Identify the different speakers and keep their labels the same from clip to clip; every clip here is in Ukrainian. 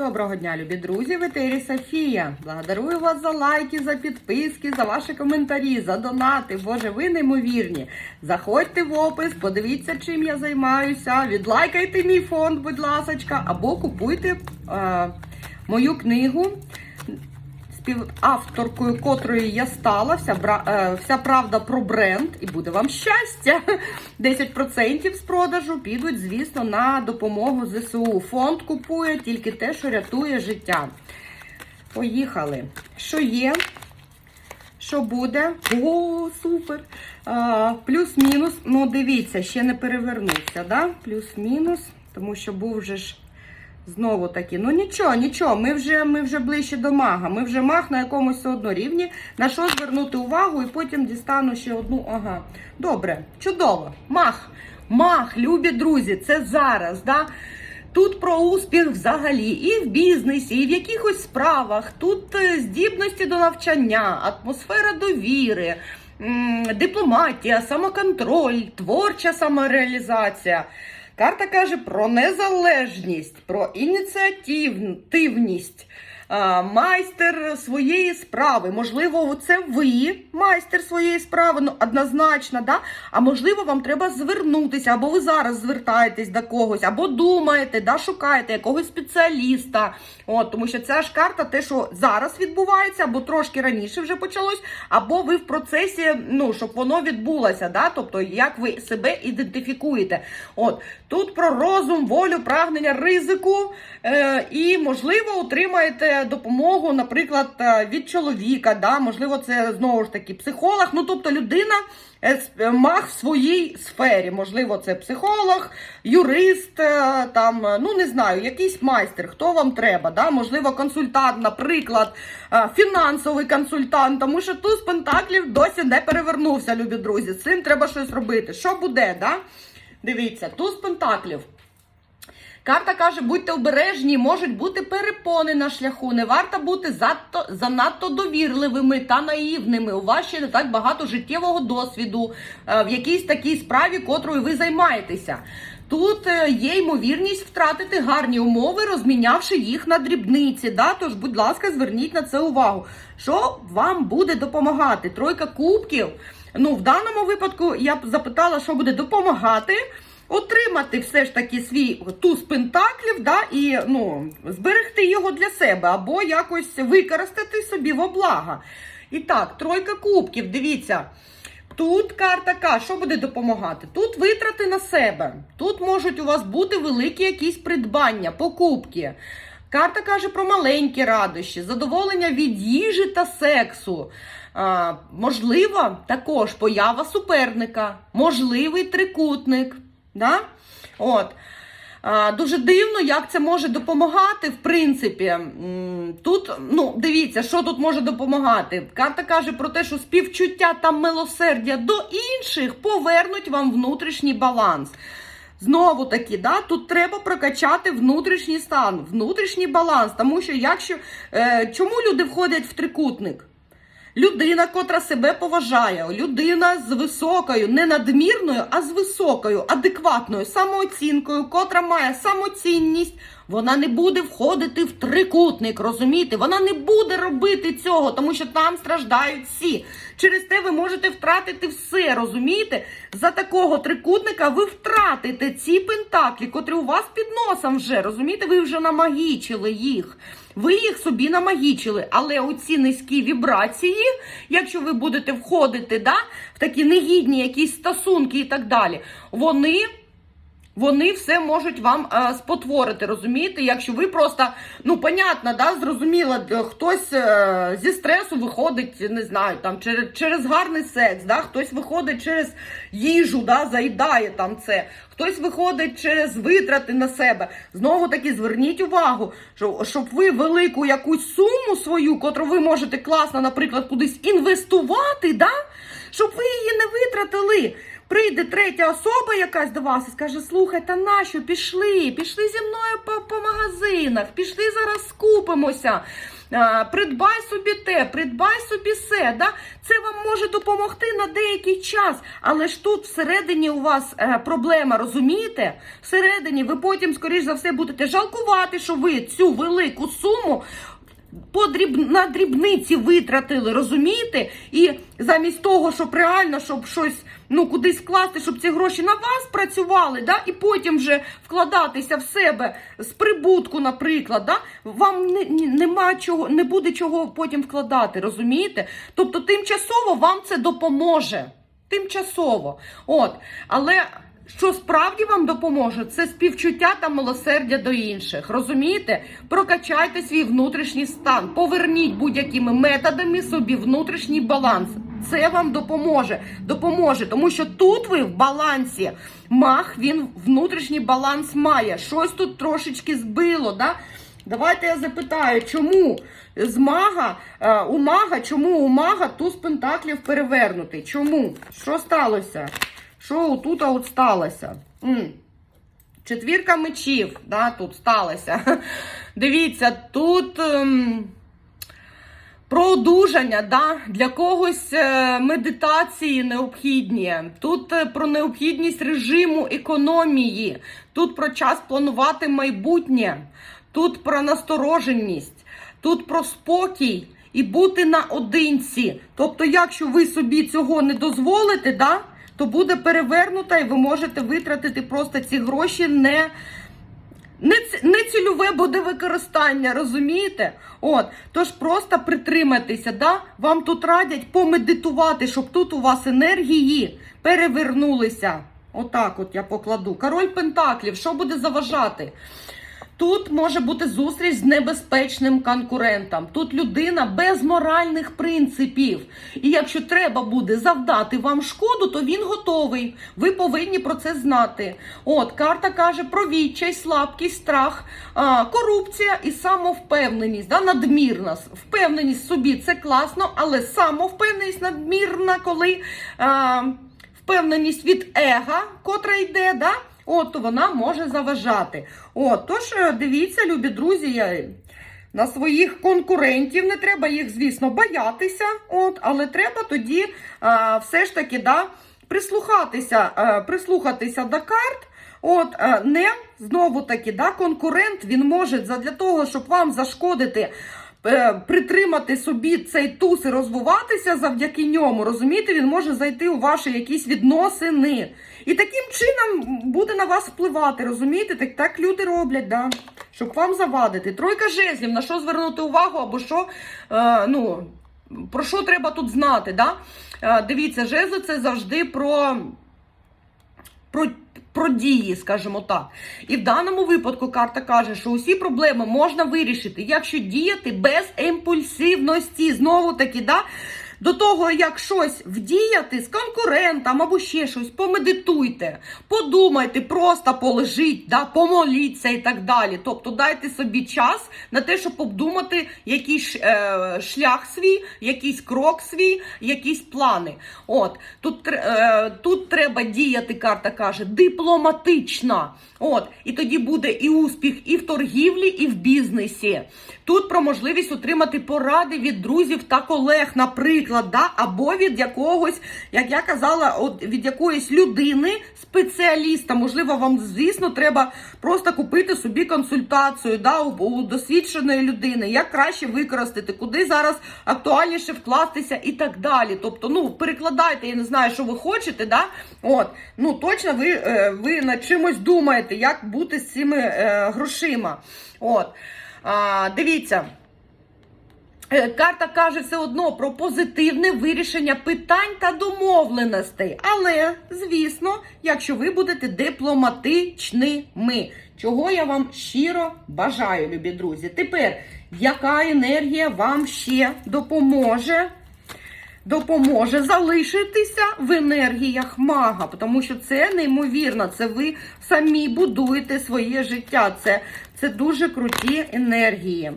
Speaker 1: Доброго дня, любі друзі! В етері Софія. Благодарую вас за лайки, за підписки, за ваші коментарі, за донати. Боже, ви неймовірні. Заходьте в опис, подивіться, чим я займаюся. Відлайкайте мій фонд, будь ласочка, або купуйте е, мою книгу. Співавторкою котрої я стала, вся, е, вся правда про бренд, і буде вам щастя. 10% з продажу підуть, звісно, на допомогу ЗСУ. Фонд купує тільки те, що рятує життя. Поїхали. Що є? Що буде? О, супер! Плюс-мінус. Ну, дивіться, ще не перевернувся, да? Плюс-мінус, тому що був вже ж. Знову таки, ну нічого, нічого, ми вже ми вже ближче до мага. Ми вже маг на якомусь все одно рівні. На що звернути увагу і потім дістану ще одну. Ага. Добре, чудово. Маг. Маг, любі друзі, це зараз. да? Тут про успіх взагалі і в бізнесі, і в якихось справах. Тут е, здібності до навчання, атмосфера довіри, дипломатія, самоконтроль, творча самореалізація. Карта каже про незалежність, про ініціативність, майстер своєї справи. Можливо, це ви майстер своєї справи, ну однозначно, да? а можливо, вам треба звернутися, або ви зараз звертаєтесь до когось, або думаєте, да, шукаєте якогось спеціаліста. От, Тому що ця ж карта, те, що зараз відбувається, або трошки раніше вже почалось, або ви в процесі, ну, щоб воно відбулося, да? тобто як ви себе ідентифікуєте. От, Тут про розум, волю, прагнення, ризику, е, і, можливо, отримаєте допомогу, наприклад, е, від чоловіка. Да? Можливо, це знову ж таки психолог. Ну, тобто людина е, маг в своїй сфері. Можливо, це психолог, юрист, там, ну не знаю, якийсь майстер, хто вам треба. Да? Можливо, консультант, наприклад, фінансовий консультант, тому що туз пентаклів досі не перевернувся, любі друзі. З цим треба щось робити. Що буде? Да? Дивіться, туз пентаклів. Карта каже, будьте обережні, можуть бути перепони на шляху. Не варто бути занадто, занадто довірливими та наївними. У вас ще не так багато життєвого досвіду е, в якійсь такій справі, котрою ви займаєтеся. Тут е, є ймовірність втратити гарні умови, розмінявши їх на дрібниці. Да? Тож, будь ласка, зверніть на це увагу. Що вам буде допомагати? Тройка кубків. Ну, в даному випадку я б запитала, що буде допомагати отримати все ж таки свій туз пентаклів, да, і ну, зберегти його для себе, або якось використати собі во благо. І так, тройка кубків, дивіться. Тут карта каже, що буде допомагати? Тут витрати на себе. Тут можуть у вас бути великі якісь придбання, покупки. Карта каже про маленькі радощі, задоволення від їжі та сексу. Можливо, також поява суперника, можливий трикутник. Да? От. Дуже дивно, як це може допомагати, в принципі. Тут, ну, дивіться, що тут може допомагати. Карта каже про те, що співчуття та милосердя до інших повернуть вам внутрішній баланс. Знову таки, да, тут треба прокачати внутрішній стан, внутрішній баланс. Тому що якщо е, чому люди входять в трикутник? Людина, котра себе поважає, людина з високою, не надмірною, а з високою, адекватною самооцінкою, котра має самоцінність, вона не буде входити в трикутник, розумієте? Вона не буде робити цього, тому що там страждають всі. Через те ви можете втратити все, розумієте? За такого трикутника ви втратите ці пентаклі, котрі у вас під носом вже, розумієте? Ви вже намагічили їх. Ви їх собі намагічили, але оці низькі вібрації, якщо ви будете входити да, в такі негідні якісь стосунки і так далі, вони. Вони все можуть вам е, спотворити, розумієте? Якщо ви просто, ну, понятно, да, зрозуміло, хтось е, зі стресу виходить, не знаю, там через, через гарний секс, да, хтось виходить через їжу, да, заїдає там це, хтось виходить через витрати на себе. Знову таки зверніть увагу, що, щоб ви велику якусь суму свою, котру ви можете класно, наприклад, кудись інвестувати, да, щоб ви її не витратили. Прийде третя особа якась до вас і скаже: слухай, та нащо пішли? Пішли зі мною по, по магазинах, пішли зараз скупимося. Придбай собі те, придбай собі все. Да? Це вам може допомогти на деякий час, але ж тут всередині у вас е, проблема, розумієте? Всередині ви потім, скоріш за все, будете жалкувати, що ви цю велику суму по дріб... на дрібниці витратили, розумієте? І замість того, щоб реально, щоб щось ну кудись вкласти, щоб ці гроші на вас працювали, да? і потім вже вкладатися в себе з прибутку, наприклад, да? вам не, нема чого, не буде чого потім вкладати, розумієте? Тобто тимчасово вам це допоможе. Тимчасово. От. Але що справді вам допоможе, це співчуття та милосердя до інших. Розумієте? Прокачайте свій внутрішній стан, поверніть будь-якими методами собі внутрішній баланс. Це вам допоможе. Допоможе, тому що тут ви в балансі. Мах він внутрішній баланс має. Щось тут трошечки збило. Да? Давайте я запитаю, чому з мага, е, у мага, чому у мага туз пентаклів перевернутий? Чому? Що сталося? Що тут от сталося? Четвірка мечів, да, тут сталося. Дивіться, тут ем, про одужання, да, для когось е, медитації необхідні. Тут е, про необхідність режиму економії, тут про час планувати майбутнє, тут про настороженість, тут про спокій і бути наодинці. Тобто, якщо ви собі цього не дозволите, да, то буде перевернута і ви можете витратити просто ці гроші не. Цільове буде використання, розумієте? От, тож просто притримайтеся, да? Вам тут радять помедитувати, щоб тут у вас енергії перевернулися. Отак от я покладу. Король Пентаклів, що буде заважати? Тут може бути зустріч з небезпечним конкурентом. Тут людина без моральних принципів. І якщо треба буде завдати вам шкоду, то він готовий. Ви повинні про це знати. От карта каже про відчай, слабкість, страх, корупція і самовпевненість. Да? Надмірна впевненість собі це класно, але самовпевненість надмірна, коли а, впевненість від ега, котра йде, да? От вона може заважати. От, тож е, дивіться, любі друзі, я на своїх конкурентів не треба їх, звісно, боятися. От, але треба тоді а, все ж таки да, прислухатися, а, прислухатися до карт. От, не знову таки, да, конкурент він може для того, щоб вам зашкодити. Е, Притримати собі цей туз і розвиватися завдяки ньому, розумієте, він може зайти у ваші якісь відносини. І таким чином буде на вас впливати, розумієте? Так, так люди роблять, да? щоб вам завадити. Тройка жезлів, на що звернути увагу, або що, е, ну, про що треба тут знати. Да? Е, дивіться, жезли це завжди про. Про, про дії, скажімо так. І в даному випадку карта каже, що усі проблеми можна вирішити, якщо діяти без імпульсивності. Знову таки, да, до того, як щось вдіяти з конкурентом або ще щось, помедитуйте, подумайте, просто полежіть, да, помоліться і так далі. Тобто дайте собі час на те, щоб обдумати якийсь е, шлях свій, якийсь крок свій, якісь плани. От тут, е, тут треба діяти, карта каже, дипломатично. От, і тоді буде і успіх і в торгівлі, і в бізнесі. Тут про можливість отримати поради від друзів та колег, наприклад, да? або від якогось, як я казала, від якоїсь людини, спеціаліста. Можливо, вам, звісно, треба просто купити собі консультацію да? у, у досвідченої людини, як краще використати, куди зараз актуальніше вкластися і так далі. Тобто, ну, перекладайте, я не знаю, що ви хочете, да? От, ну точно ви, е, ви над чимось думаєте, як бути з цими е, грошима. От. А, дивіться. Е, Карта каже все одно про позитивне вирішення питань та домовленостей. Але, звісно, якщо ви будете дипломатичними, чого я вам щиро бажаю, любі друзі. Тепер, яка енергія вам ще допоможе? Допоможе залишитися в енергіях мага, тому що це неймовірно. Це ви самі будуєте своє життя. Це, це дуже круті енергії.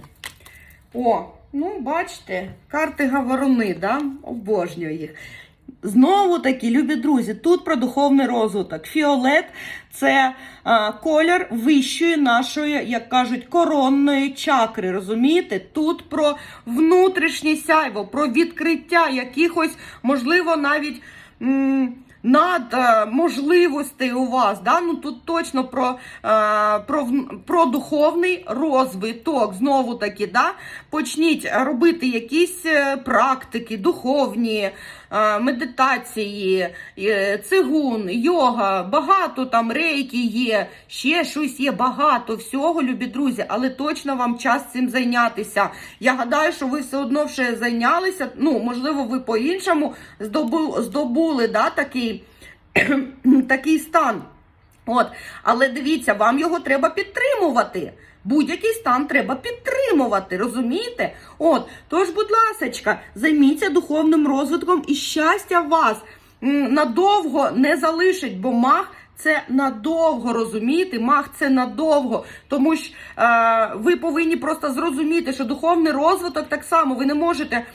Speaker 1: О, ну бачите, карти говоруни, да? обожнюю їх. Знову таки, любі друзі, тут про духовний розвиток. Фіолет це а, колір вищої нашої, як кажуть, коронної чакри. Розумієте? Тут про внутрішнє сяйво, про відкриття якихось, можливо, навіть. м, над е, можливостей у вас, да? ну тут точно про, е, про, про духовний розвиток. Знову таки, да? почніть робити якісь е, практики духовні, медитації, е, цигун, йога, багато там рейки є, ще щось є, багато всього, любі друзі, але точно вам час цим зайнятися. Я гадаю, що ви все одно вже зайнялися. Ну, можливо, ви по-іншому здобули да, такий, такий стан. От, але дивіться, вам його треба підтримувати. Будь-який стан треба підтримувати, розумієте? От, тож, будь ласочка, займіться духовним розвитком і щастя вас надовго не залишить, бо мах. це надовго, розумієте? мах це надовго. Тому що е, ви повинні просто зрозуміти, що духовний розвиток так само ви не можете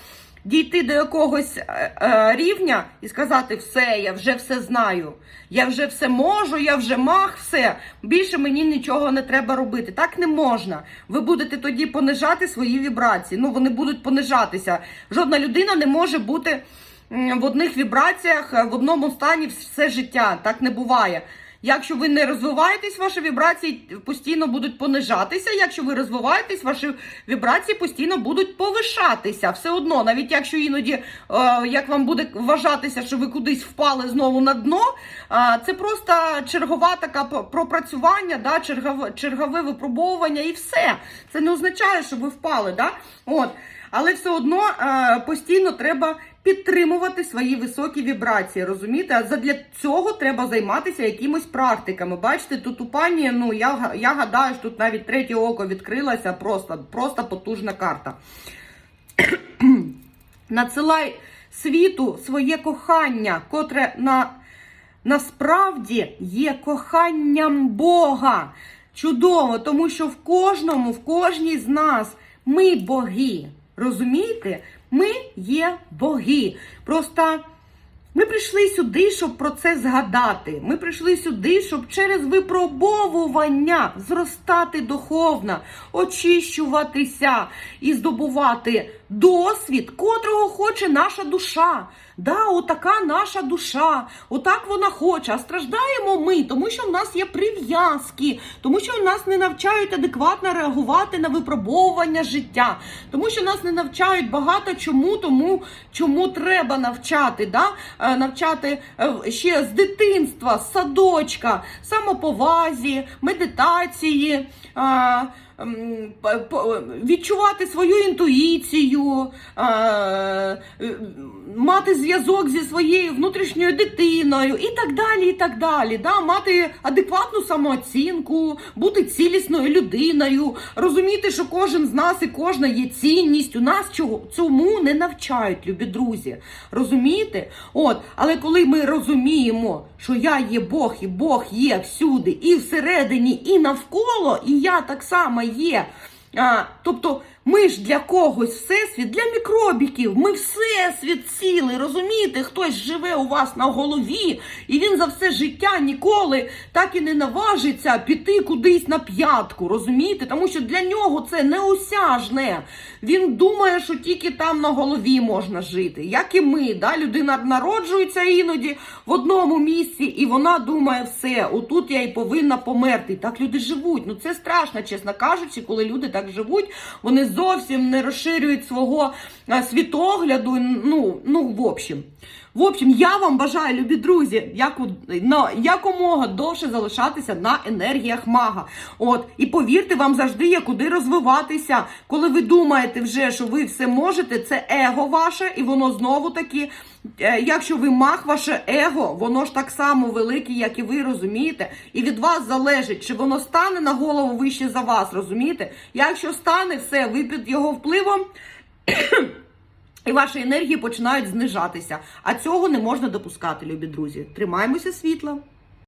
Speaker 1: дійти до якогось е, е, рівня і сказати, все, я вже все знаю, я вже все можу, я вже мах, все. Більше мені нічого не треба робити. Так не можна. Ви будете тоді понижати свої вібрації. Ну, вони будуть понижатися. Жодна людина не може бути в одних вібраціях, е, в одному стані все життя. Так не буває. Якщо ви не розвиваєтесь, ваші вібрації постійно будуть понижатися. Якщо ви розвиваєтесь, ваші вібрації постійно будуть повишатися. Все одно, навіть якщо іноді, е, як вам буде вважатися, що ви кудись впали знову на дно, е, це просто чергова така пропрацювання, да, чергове, чергове випробовування і все. Це не означає, що ви впали. Да? От. Але все одно е, постійно треба підтримувати свої високі вібрації, розумієте? А задля цього треба займатися якимось практиками. Бачите, тут у пані, ну я, я гадаю, що тут навіть третє око відкрилося, просто, просто потужна карта. Надсилай світу своє кохання, котре на, насправді є коханням Бога. Чудово, тому що в кожному, в кожній з нас ми боги. Розумієте? Ми є боги. Просто ми прийшли сюди, щоб про це згадати. Ми прийшли сюди, щоб через випробовування зростати духовно, очищуватися і здобувати досвід, котрого хоче наша душа. Да, отака наша душа, отак вона хоче. А страждаємо ми, тому що в нас є прив'язки, тому що нас не навчають адекватно реагувати на випробовування життя, тому що нас не навчають багато чому, тому чому треба навчати. Да? Е, Навчати е, ще з дитинства, з садочка, самоповазі, медитації. А, м, п- п- Відчувати свою інтуїцію, е, мати зв'язок зі своєю внутрішньою дитиною і так далі. і так далі. Да? Мати адекватну самооцінку, бути цілісною людиною, розуміти, що кожен з нас і кожна є цінністю. Нас цьому не навчають, любі друзі. Розумієте? От, але коли ми розуміємо, що я є Бог, і Бог є всюди, і всередині, і навколо, і я так само є. А, тобто ми ж для когось всесвіт, для мікробіків, ми всесвіт цілий, розумієте? Хтось живе у вас на голові, і він за все життя ніколи так і не наважиться піти кудись на п'ятку, розумієте? Тому що для нього це неосяжне. Він думає, що тільки там на голові можна жити. Як і ми, да? людина народжується іноді в одному місці, і вона думає, все, отут я і повинна померти. Так люди живуть. Ну це страшно, чесно кажучи, коли люди так живуть, вони зовсім не розширюють свого світогляду. Ну, ну, в общем. В общем, я вам бажаю, любі друзі, яку, на, якомога довше залишатися на енергіях мага. От, і повірте, вам завжди є куди розвиватися. Коли ви думаєте вже, що ви все можете, це его ваше, і воно знову таки, е, якщо ви маг, ваше его, воно ж так само велике, як і ви розумієте. І від вас залежить, чи воно стане на голову вище за вас, розумієте? Якщо стане, все, ви під його впливом. І ваші енергії починають знижатися. А цього не можна допускати, любі друзі. Тримаємося світла.